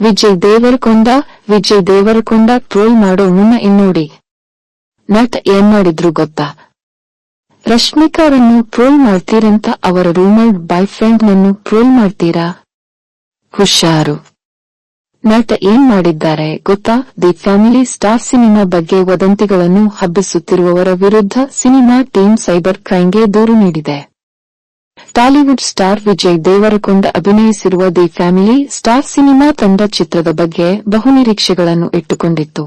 Vijay Deverakonda Vijay Deverakonda troll ಮಾಡೋ ಮುನ್ನ ಇನ್ನೋಡಿ. Nut ಏನ್ ಮಾಡಿದ್ರು ಗೊತ್ತಾ? ರಶ್ಮಿಕಾರನ್ನು ಟ್ರೋಲ್ ಮಾಡ್ತೀರಂತ ಅವರ ರೂಮರ್ಡ್ ಬಾಯ್ ಫ್ರೆಂಡ್ ನನ್ನು ಟ್ರೋಲ್ ಮಾಡ್ತೀರಾ? ಹುಷಾರು. ನಟ ಏನ್ ಮಾಡಿದ್ದಾರೆ ಗೊತ್ತಾ? ದಿ ಫ್ಯಾಮಿಲಿ ಸ್ಟಾರ್ ಸಿನಿಮಾ ಬಗ್ಗೆ ವದಂತಿಗಳನ್ನು ಹಬ್ಬಿಸುತ್ತಿರುವವರ ವಿರುದ್ಧ ಸಿನಿಮಾ ಟೀಮ್ ಸೈಬರ್ ಕ್ರೈಂಗೆ ದೂರು ನೀಡಿದೆ. ಟಾಲಿವುಡ್ ಸ್ಟಾರ್ ವಿಜಯ್ ದೇವರಕೊಂಡ ಅಭಿನಯಿಸಿರುವ ದಿ ಫ್ಯಾಮಿಲಿ ಸ್ಟಾರ್ ಸಿನಿಮಾ ತಂಡ ಚಿತ್ರದ ಬಗ್ಗೆ ಬಹುನಿರೀಕ್ಷೆಗಳನ್ನು ಇಟ್ಟುಕೊಂಡಿತ್ತು.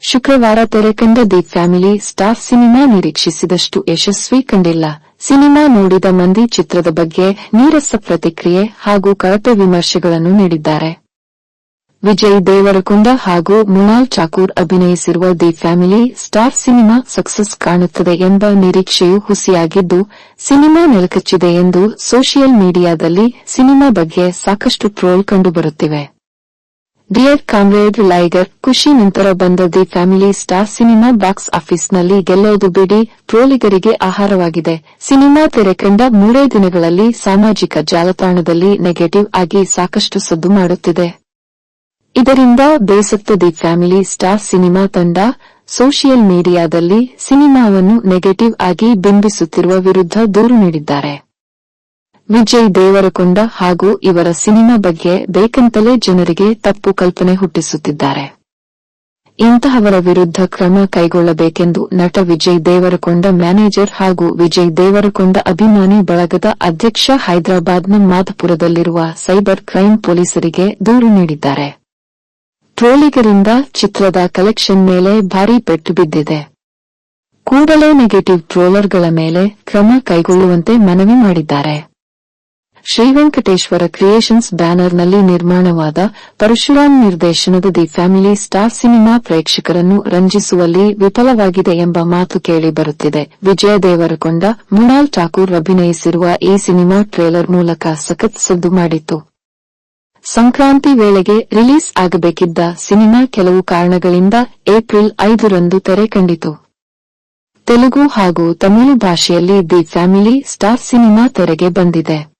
ಶುಕ್ರವಾರ ತೆರೆಕಂಡ ದಿ ಫ್ಯಾಮಿಲಿ ಸ್ಟಾರ್ ಸಿನಿಮಾ ನಿರೀಕ್ಷಿಸಿದಷ್ಟು ಯಶಸ್ವಿ ಕಂಡಿಲ್ಲ. ಸಿನಿಮಾ ನೋಡಿದ ಮಂದಿ ಚಿತ್ರದ ಬಗ್ಗೆ ನೀರಸ ಪ್ರತಿಕ್ರಿಯೆ ಹಾಗೂ ಕಳಪೆ ವಿಮರ್ಶೆಗಳನ್ನು ನೀಡಿದ್ದಾರೆ. ವಿಜಯ್ ದೇವರಕೊಂಡ ಹಾಗೂ ಮೃಣಾಲ್ ಠಾಕೂರ್ ಅಭಿನಯಿಸಿರುವ the family star cinema success ಕಾಣುತ್ತದೆ ಎಂಬ ನಿರೀಕ್ಷೆಯು ಹುಸಿಯಾಗಿದ್ದು, ಸಿನಿಮಾ ನೆಲಕಚ್ಚಿದೆ ಎಂದು ಸೋಷಿಯಲ್ ಮೀಡಿಯಾದಲ್ಲಿ ಸಿನಿಮಾ ಬಗ್ಗೆ ಸಾಕಷ್ಟು ಟ್ರೋಲ್ ಕಂಡುಬರುತ್ತಿವೆ. ಡಿಯರ್ ಕಾಮ್ರೇಡ್, ಲೈಗರ್, ಖುಷಿ ನಂತರ ಬಂದ the family star cinema box ಆಫೀಸ್ನಲ್ಲಿ ಗೆಲ್ಲೋದು ಬಿಡಿ, ಟ್ರೋಲಿಗರಿಗೆ ಆಹಾರವಾಗಿದೆ. ಸಿನಿಮಾ ತೆರೆಕಂಡ ಮೂರೇ ದಿನಗಳಲ್ಲಿ ಸಾಮಾಜಿಕ ಜಾಲತಾಣದಲ್ಲಿ ನೆಗೆಟಿವ್ ಆಗಿ ಸಾಕಷ್ಟು ಸದ್ದು ಮಾಡುತ್ತಿದೆ. ಇದರಿಂದ ಬೇಸತ್ತ ದಿ ಫ್ಯಾಮಿಲಿ ಸ್ಟಾರ್ ಸಿನಿಮಾ ತಂಡ ಸೋಷಿಯಲ್ ಮೀಡಿಯಾದಲ್ಲಿ ಸಿನಿಮಾವನ್ನು ನೆಗೆಟಿವ್ ಆಗಿ ಬಿಂಬಿಸುತ್ತಿರುವ ವಿರುದ್ಧ ದೂರು ನೀಡಿದ್ದಾರೆ. ವಿಜಯ್ ದೇವರಕೊಂಡ ಹಾಗೂ ಇವರ ಸಿನಿಮಾ ಬಗ್ಗೆ ಬೇಕಂತಲೇ ಜನರಿಗೆ ತಪ್ಪು ಕಲ್ಪನೆ ಹುಟ್ಟಿಸುತ್ತಿದ್ದಾರೆ. ಇಂತಹವರ ವಿರುದ್ಧ ಕ್ರಮ ಕೈಗೊಳ್ಳಬೇಕೆಂದು ನಟ ವಿಜಯ್ ದೇವರಕೊಂಡ ಮ್ಯಾನೇಜರ್ ಹಾಗೂ ವಿಜಯ್ ದೇವರಕೊಂಡ ಅಭಿಮಾನಿ ಬಳಗದ ಅಧ್ಯಕ್ಷ ಹೈದರಾಬಾದ್ನ ಮಾಧಪುರದಲ್ಲಿರುವ ಸೈಬರ್ ಕ್ರೈಂ ಪೊಲೀಸರಿಗೆ ದೂರು ನೀಡಿದ್ದಾರೆ. ಟ್ರೋಲಿಗರಿಂದ ಚಿತ್ರದ ಕಲೆಕ್ಷನ್ ಮೇಲೆ ಭಾರೀ ಪೆಟ್ಟು ಬಿದ್ದಿದೆ. ಕೂಡಲೇ ನೆಗೆಟಿವ್ ಟ್ರೋಲರ್ಗಳ ಮೇಲೆ ಕ್ರಮ ಕೈಗೊಳ್ಳುವಂತೆ ಮನವಿ ಮಾಡಿದ್ದಾರೆ. ಶ್ರೀವೆಂಕಟೇಶ್ವರ ಕ್ರಿಯೇಷನ್ಸ್ ಬ್ಯಾನರ್ನಲ್ಲಿ ನಿರ್ಮಾಣವಾದ ಪರಶುರಾಮ್ ನಿರ್ದೇಶನದ ದಿ ಫ್ಯಾಮಿಲಿ ಸ್ಟಾರ್ ಸಿನಿಮಾ ಪ್ರೇಕ್ಷಕರನ್ನು ರಂಜಿಸುವಲ್ಲಿ ವಿಫಲವಾಗಿದೆ ಎಂಬ ಮಾತು ಕೇಳಿ ಬರುತ್ತಿದೆ. ವಿಜಯ ದೇವರಕೊಂಡ ಮೃಣಾಲ್ ಠಾಕೂರ್ ಅಭಿನಯಿಸಿರುವ ಈ ಸಿನಿಮಾ ಟ್ರೇಲರ್ ಮೂಲಕ ಸಖತ್ ಸದ್ದು ಮಾಡಿತ್ತು. ಸಂಕ್ರಾಂತಿ ವೇಳೆಗೆ ರಿಲೀಸ್ ಆಗಬೇಕಿದ್ದ ಸಿನಿಮಾ ಕೆಲವು ಕಾರಣಗಳಿಂದ ಏಪ್ರಿಲ್ ಐದರಂದು ತೆರೆ ಕಂಡಿತು. ತೆಲುಗು ಹಾಗೂ ತಮಿಳು ಭಾಷೆಯಲ್ಲಿ ದಿ ಫ್ಯಾಮಿಲಿ ಸ್ಟಾರ್ ಸಿನಿಮಾ ತೆರೆಗೆ ಬಂದಿದೆ.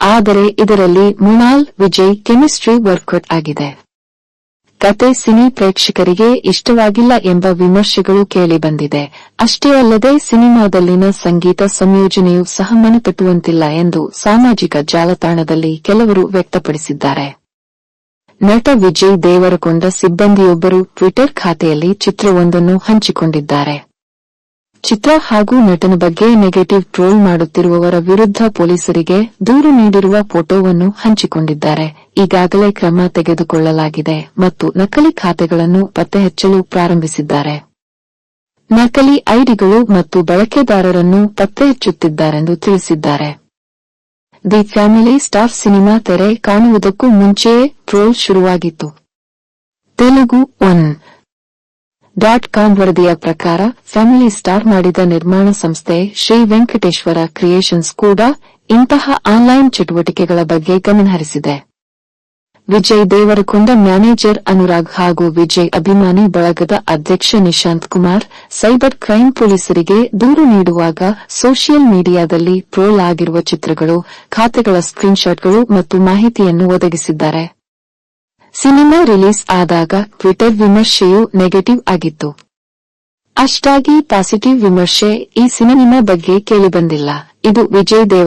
ಆದರೆ ಇದರಲ್ಲಿ ಮೃಣಾಲ್ ವಿಜಯ್, ಕೆಮಿಸ್ಟ್ರಿ ವರ್ಕೌಟ್ ಆಗಿದೆ. ಕತೆ ಸಿನಿ ಪ್ರೇಕ್ಷಕರಿಗೆ ಇಷ್ಟವಾಗಿಲ್ಲ ಎಂಬ ವಿಮರ್ಶೆಗಳು ಕೇಳಿಬಂದಿದೆ ಅಷ್ಟೇ ಅಲ್ಲದೆ ಸಿನಿಮಾದಲ್ಲಿನ ಸಂಗೀತ ಸಂಯೋಜನೆಯು ಸಹ ಮನತಟ್ಟುವಂತಿಲ್ಲ ಎಂದು ಸಾಮಾಜಿಕ ಜಾಲತಾಣದಲ್ಲಿ ಕೆಲವರು ವ್ಯಕ್ತಪಡಿಸಿದ್ದಾರೆ. ನಟ ವಿಜಯ್ ದೇವರಕೊಂಡ ಸಿಬ್ಬಂದಿಯೊಬ್ಬರು ಟ್ವಿಟರ್ ಖಾತೆಯಲ್ಲಿ ಚಿತ್ರವೊಂದನ್ನು ಹಂಚಿಕೊಂಡಿದ್ದಾರೆ. ಚಿತ್ರ ಹಾಗೂ ನಟನ ಬಗ್ಗೆ ನೆಗೆಟಿವ್ ಟ್ರೋಲ್ ಮಾಡುತ್ತಿರುವವರ ವಿರುದ್ಧ ಪೊಲೀಸರಿಗೆ ದೂರು ನೀಡಿರುವ ಫೋಟೋವನ್ನು ಹಂಚಿಕೊಂಡಿದ್ದಾರೆ. ಈಗಾಗಲೇ ಕ್ರಮ ತೆಗೆದುಕೊಳ್ಳಲಾಗಿದೆ ಮತ್ತು ನಕಲಿ ಖಾತೆಗಳನ್ನು ಪತ್ತೆಹಚ್ಚಲು ಪ್ರಾರಂಭಿಸಿದ್ದಾರೆ. ನಕಲಿ ಐಡಿಗಳು ಮತ್ತು ಬಳಕೆದಾರರನ್ನು ಪತ್ತೆಹಚ್ಚುತ್ತಿದ್ದಾರೆಂದು ತಿಳಿಸಿದ್ದಾರೆ. ದಿ ಫ್ಯಾಮಿಲಿ ಸ್ಟಾರ್ ಸಿನಿಮಾ ತೆರೆ ಕಾಣುವುದಕ್ಕೂ ಮುಂಚೆಯೇ ಟ್ರೋಲ್ ಶುರುವಾಗಿತ್ತು. ತೆಲುಗು ಒನ್ ಡಾಟ್ ಕಾಮ್ ವರದಿಯ ಪ್ರಕಾರ ಫ್ಯಾಮಿಲಿ ಸ್ಟಾರ್ ಮಾಡಿದ ನಿರ್ಮಾಣ ಸಂಸ್ಥೆ ಶ್ರೀ ವೆಂಕಟೇಶ್ವರ ಕ್ರಿಯೇಷನ್ಸ್ ಕೂಡ ಇಂತಹ ಆನ್ಲೈನ್ ಚಟುವಟಿಕೆಗಳ ಬಗ್ಗೆ ಗಮನಹರಿಸಿದೆ. ವಿಜಯ್ ದೇವರಕೊಂಡ ಮ್ಯಾನೇಜರ್ ಅನುರಾಗ್ ಹಾಗೂ ವಿಜಯ್ ಅಭಿಮಾನಿ ಬಳಗದ ಅಧ್ಯಕ್ಷ ನಿಶಾಂತ್ ಕುಮಾರ್ ಸೈಬರ್ ಕ್ರೈಂ ಪೊಲೀಸರಿಗೆ ದೂರು ನೀಡುವಾಗ ಸೋಷಿಯಲ್ ಮೀಡಿಯಾದಲ್ಲಿ ಟ್ರೋಲ್ ಆಗಿರುವ ಚಿತ್ರಗಳು, ಖಾತೆಗಳ ಸ್ಕ್ರೀನ್ಶಾಟ್ಗಳು ಮತ್ತು ಮಾಹಿತಿಯನ್ನು ಒದಗಿಸಿದ್ದಾರೆ. ಸಿನಿಮಾ ರಿಲೀಸ್ ಆದಾಗ ಟ್ವಿಟರ್ ವಿಮರ್ಶೆಯು ನೆಗೆಟಿವ್ ಆಗಿತ್ತು. ಅಷ್ಟಾಗಿ ಪಾಸಿಟಿವ್ ವಿಮರ್ಶೆ ಈ ಸಿನಿಮಾ ಬಗ್ಗೆ ಕೇಳಿಬಂದಿಲ್ಲ. ಇದು ವಿಜಯ್ ದೇವ